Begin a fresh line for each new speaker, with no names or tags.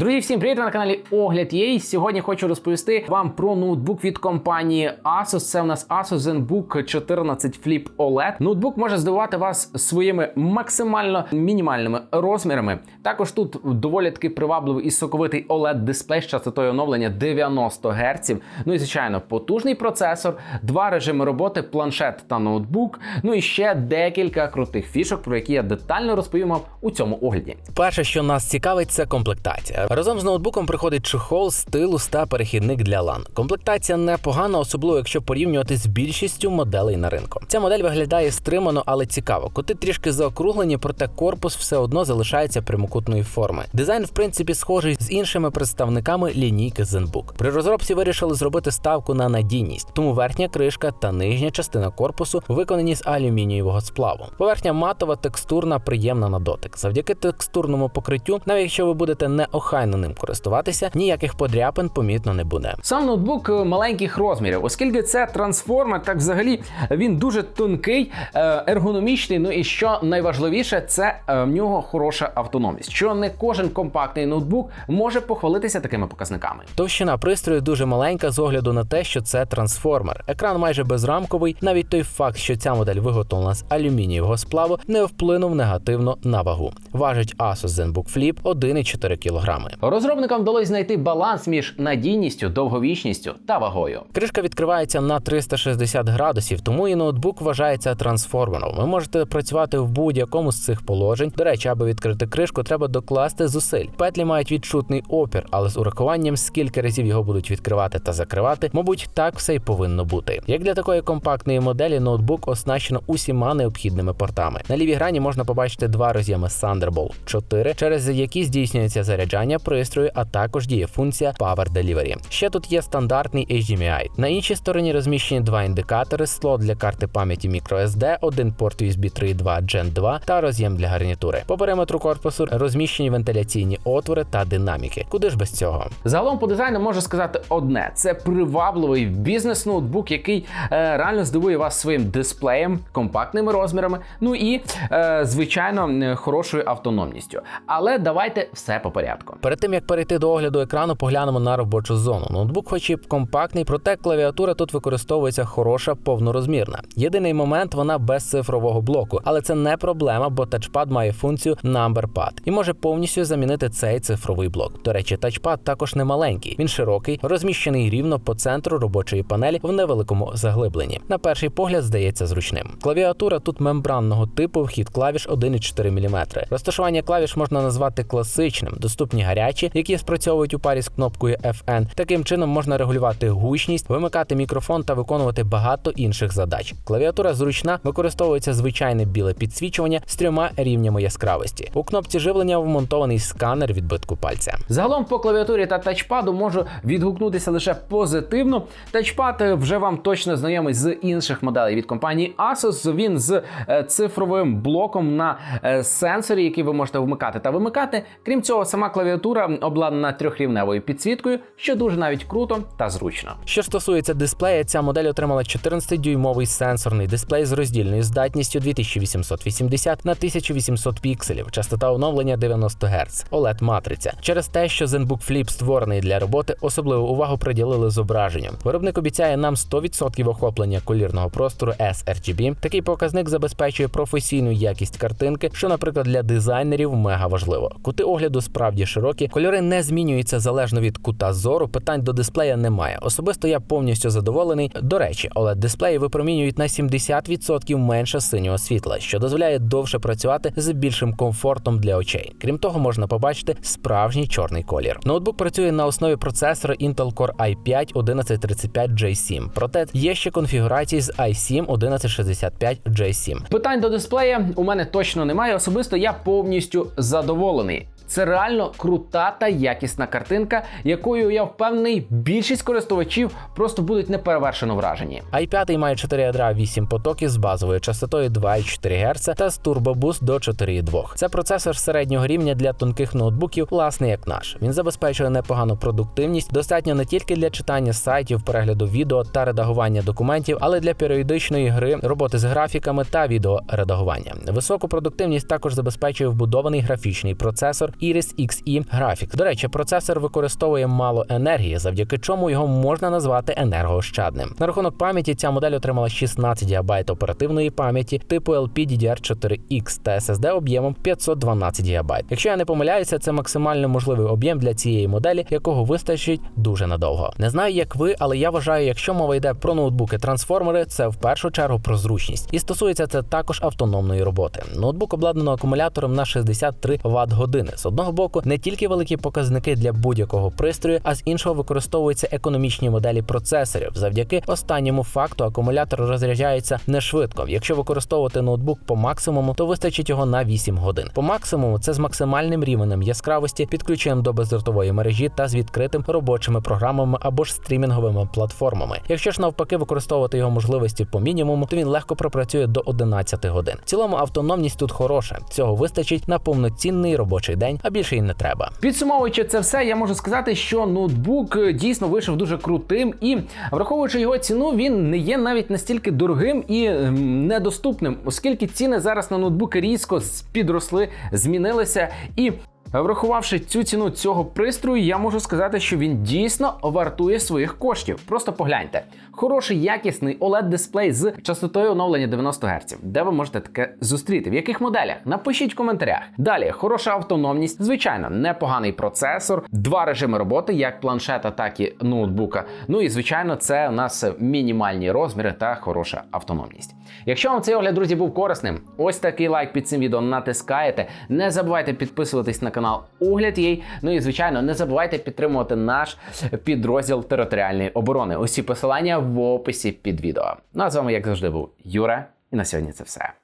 Друзі, всім привіт! На каналі Огляд є. Сьогодні хочу розповісти вам про ноутбук від компанії Asus. Це у нас Asus ZenBook 14 Flip OLED. Ноутбук може здивувати вас своїми максимально мінімальними розмірами. Також тут доволі таки привабливий і соковитий OLED дисплей з частотою оновлення 90 Гц. Ну і звичайно, потужний процесор, два режими роботи, планшет та ноутбук. Ну і ще декілька крутих фішок, про які я детально розповім вам у цьому огляді.
Перше, що нас цікавить, це комплектація. Разом з ноутбуком приходить чехол, стилус та перехідник для LAN. Комплектація непогана, особливо якщо порівнювати з більшістю моделей на ринку. Ця модель виглядає стримано, але цікаво. Кути трішки заокруглені, проте корпус все одно залишається прямокутної форми. Дизайн, в принципі, схожий з іншими представниками лінійки ZenBook. При розробці вирішили зробити ставку на надійність, тому верхня кришка та нижня частина корпусу виконані з алюмінієвого сплаву. Поверхня матова, текстурна, приємна на дотик. Завдяки текстурному покриттю, навіть якщо ви будете неохайно ним користуватися, ніяких подряпин помітно не буде.
Сам ноутбук е, маленьких розмірів, оскільки це трансформер, так взагалі він дуже тонкий, е, ергономічний. Ну і що найважливіше, це е, в нього хороша автономність. Що не кожен компактний ноутбук може похвалитися такими показниками.
Товщина пристрою дуже маленька з огляду на те, що це трансформер. Екран майже безрамковий. Навіть той факт, що ця модель виготовлена з алюмінієвого сплаву, не вплинув негативно на вагу. Важить Asus ZenBook Flip 1,4 кг.
Розробникам вдалося знайти баланс між надійністю, довговічністю та вагою.
Кришка відкривається на 360 градусів, тому і ноутбук вважається трансформером. Ви можете працювати в будь-якому з цих положень. До речі, аби відкрити кришку, треба докласти зусиль. Петлі мають відчутний опір, але з урахуванням, скільки разів його будуть відкривати та закривати, мабуть, так все й повинно бути. Як для такої компактної моделі, ноутбук оснащено усіма необхідними портами. На лівій грані можна побачити два роз'єми Thunderbolt 4, через які здійснюється заряджання пристрою, а також діє функція Power Delivery. Ще тут є стандартний HDMI. На іншій стороні розміщені два індикатори: слот для карти пам'яті microSD, один порт USB 3.2 Gen 2 та роз'єм для гарнітури. По периметру корпусу розміщені вентиляційні отвори та динаміки. Куди ж без цього?
Загалом по дизайну можу сказати одне: це привабливий бізнес-ноутбук, який е, реально здивує вас своїм дисплеєм, компактними розмірами, ну і е, звичайно е, хорошою автономністю. Але давайте все по порядку.
Перед тим як перейти до огляду екрану, поглянемо на робочу зону. Ноутбук, хоч і компактний, проте клавіатура тут використовується хороша, повнорозмірна. Єдиний момент вона без цифрового блоку, але це не проблема, бо тачпад має функцію Number Pad і може повністю замінити цей цифровий блок. До речі, тачпад також не маленький. Він широкий, розміщений рівно по центру робочої панелі в невеликому заглибленні. На перший погляд здається зручним. Клавіатура тут мембранного типу, вхід клавіш 1,4 мм. Розташування клавіш можна назвати класичним, доступні гарячі, які спрацьовують у парі з кнопкою FN. Таким чином можна регулювати гучність, вимикати мікрофон та виконувати багато інших задач. Клавіатура зручна, використовується звичайне біле підсвічування з трьома рівнями яскравості. У кнопці живлення вмонтований сканер відбитку пальця.
Загалом по клавіатурі та тачпаду можу відгукнутися лише позитивно. Тачпад е, вже вам точно знайомий з інших моделей від компанії Asus. Він з е, цифровим блоком на е, сенсорі, який ви можете вмикати та вимикати. Крім цього, сама клавіатура обладнана трьохрівневою підсвіткою, що дуже навіть круто та зручно.
Що стосується дисплея, ця модель отримала 14-дюймовий сенсорний дисплей з роздільною здатністю 2880 на 1800 пікселів, частота оновлення 90 Гц, oled матриця. Через те, що ZenBook Flip створений для роботи, особливу увагу приділили зображенням. Виробник обіцяє нам 100% охоплення колірного простору sRGB. Такий показник забезпечує професійну якість картинки, що, наприклад, для дизайнерів мега важливо. Кути огляду справді широкі, кольори не змінюються залежно від кута зору. Питань до дисплея немає. Особисто я повністю задоволений. До речі, oled дисплеї випромінюють на 70% менше синього світла, що дозволяє довше працювати з більшим комфортом для очей. Крім того, можна побачити справжній чорний колір. Ноутбук працює на основі процесора Intel Core i5 1135J7. Проте є ще конфігурації з i7 1165J7.
Питань до дисплея у мене точно немає. Особисто я повністю задоволений. Це реально крута та якісна картинка, якою я впевнений, більшість користувачів просто будуть неперевершено вражені.
i5 має 4 ядра 8 потоків з базовою частотою 2,4 Гц та з турбобуст до 4,2. Це процесор середнього рівня для тонких ноутбуків, власне як наш. Він забезпечує непогану продуктивність, достатньо не тільки для читання сайтів, перегляду відео та редагування документів, але для періодичної гри, роботи з графіками та відеоредагування. Високу продуктивність також забезпечує вбудований графічний процесор Iris Xe графік. До речі, процесор використовує мало енергії, завдяки чому його можна назвати енергоощадним. На рахунок пам'яті ця модель отримала 16 ГБ оперативної пам'яті типу LPDDR4X та SSD об'ємом 512 ГБ. Якщо я не помиляюся, це максимально можливий об'єм для цієї моделі, якого вистачить дуже надовго. Не знаю, як ви, але я вважаю, якщо мова йде про ноутбуки трансформери, це в першу чергу про зручність. І стосується це також автономної роботи. Ноутбук обладнано акумулятором на 63 Вт години. Одного боку, не тільки великі показники для будь-якого пристрою, а з іншого використовуються економічні моделі процесорів. Завдяки останньому факту акумулятор розряджається не швидко. Якщо використовувати ноутбук по максимуму, то вистачить його на 8 годин. По максимуму це з максимальним рівнем яскравості, підключенням до бездротової мережі та з відкритим робочими програмами або ж стрімінговими платформами. Якщо ж навпаки використовувати його можливості по мінімуму, то він легко пропрацює до 11 годин. В цілому автономність тут хороша. Цього вистачить на повноцінний робочий день, а більше й не треба.
Підсумовуючи це все, я можу сказати, що ноутбук дійсно вийшов дуже крутим, і враховуючи його ціну, він не є навіть настільки дорогим і ем, недоступним, оскільки ціни зараз на ноутбуки різко підросли, змінилися і. Врахувавши цю ціну цього пристрою, я можу сказати, що він дійсно вартує своїх коштів. Просто погляньте. Хороший якісний oled дисплей з частотою оновлення 90 Гц. Де ви можете таке зустріти? В яких моделях? Напишіть в коментарях. Далі хороша автономність, звичайно, непоганий процесор, два режими роботи, як планшета, так і ноутбука. Ну і звичайно, це у нас мінімальні розміри та хороша автономність. Якщо вам цей огляд, друзі, був корисним, ось такий лайк під цим відео натискаєте. Не забувайте підписуватись на канал Огляд їй. Ну і звичайно, не забувайте підтримувати наш підрозділ територіальної оборони. Усі посилання в описі під відео. Ну а з вами, як завжди, був Юра, і на сьогодні це все.